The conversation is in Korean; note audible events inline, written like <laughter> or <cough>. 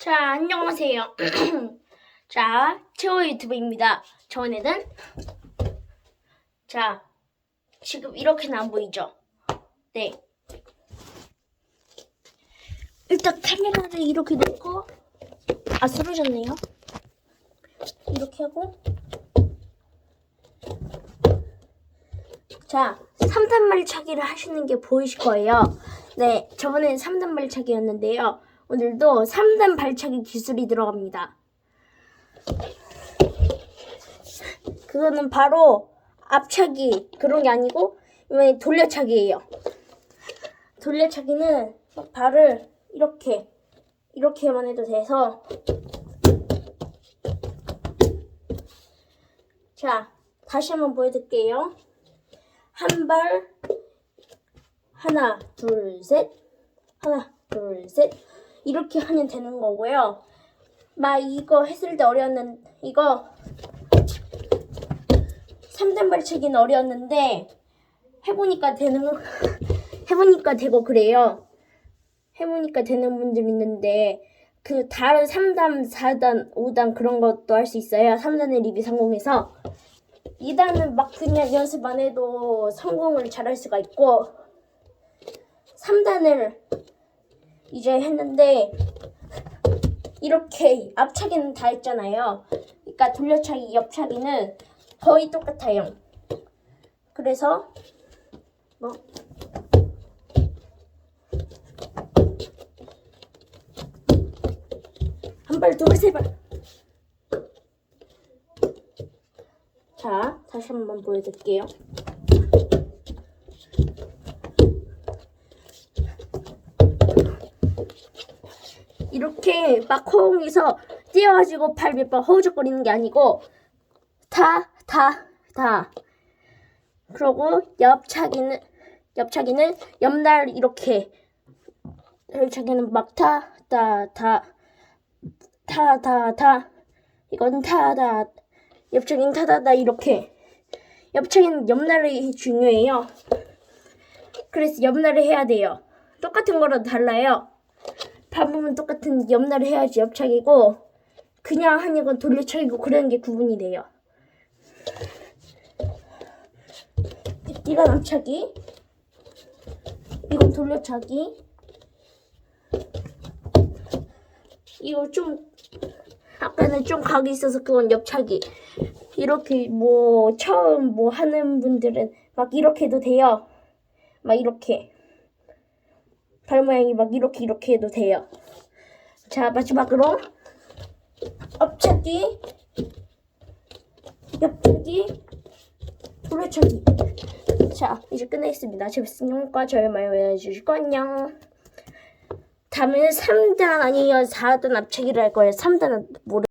자, 안녕하세요. <clears throat> 자, 최호 유튜브입니다. 저번에는 자, 지금 이렇게는 안 보이죠? 네. 일단 카메라를 이렇게 놓고 아, 쓰러졌네요. 이렇게 하고 자, 3단 말차기를 하시는 게 보이실 거예요. 네, 저번엔 3단 발차기였는데요. 오늘도 3단 발차기 기술이 들어갑니다. 그거는 바로 앞차기 그런 게 아니고 이번에 돌려차기예요. 돌려차기는 막 발을 이렇게 이렇게만 해도 돼서 자 다시 한번 보여드릴게요. 한 발 하나 둘 셋 하나 둘 셋 이렇게 하면 되는 거고요. 막 이거 했을 때 어려웠는 이거 3단 발차기는 어려웠는데 해보니까 되는 <laughs> 해보니까 되고 그래요. 해보니까 되는 분들 있는데 그 다른 3단, 4단, 5단 그런 것도 할 수 있어요. 3단의 리뷰 성공해서 2단은 막 그냥 연습 안 해도 성공을 잘할 수가 있고 3단을 이제 했는데 이렇게 앞차기는 다 했잖아요. 그러니까 돌려차기, 옆차기는 거의 똑같아요. 그래서 뭐 한 발, 두 발, 세 발. 자, 다시 한번 보여드릴게요. 이렇게 막 허공에서 뛰어가지고 발몇번 허우적거리는 게 아니고 다, 다, 다. 그러고 옆차기는 옆차기는 옆날 이렇게 옆차기는 막 타, 타, 타, 타, 타, 타. 이건 타, 타. 옆차기는 타다다 이렇게. 옆차기는 옆날이 중요해요. 그래서 옆날을 해야 돼요. 똑같은 거라도 달라요. 방법은 똑같은 옆날을 해야지 옆차기고 그냥 하는 건 돌려차기고 그런 게 구분이 돼요. 이건 앞차기, 이건 돌려차기. 이거 좀 아까는 좀 각이 있어서 그건 옆차기. 이렇게 뭐 처음 뭐 하는 분들은 막 이렇게 해도 돼요. 막 이렇게. 발 모양이 막 이렇게 이렇게 해도 돼요. 자 마지막으로 앞차기, 옆차기, 돌려차기. 자 이제 끝내겠습니다. 재밌으니까 좋아요 많이 알려주시고 안녕. 다음에는 3단 아니면 4단 앞차기를 할 거예요. 3단은 모르.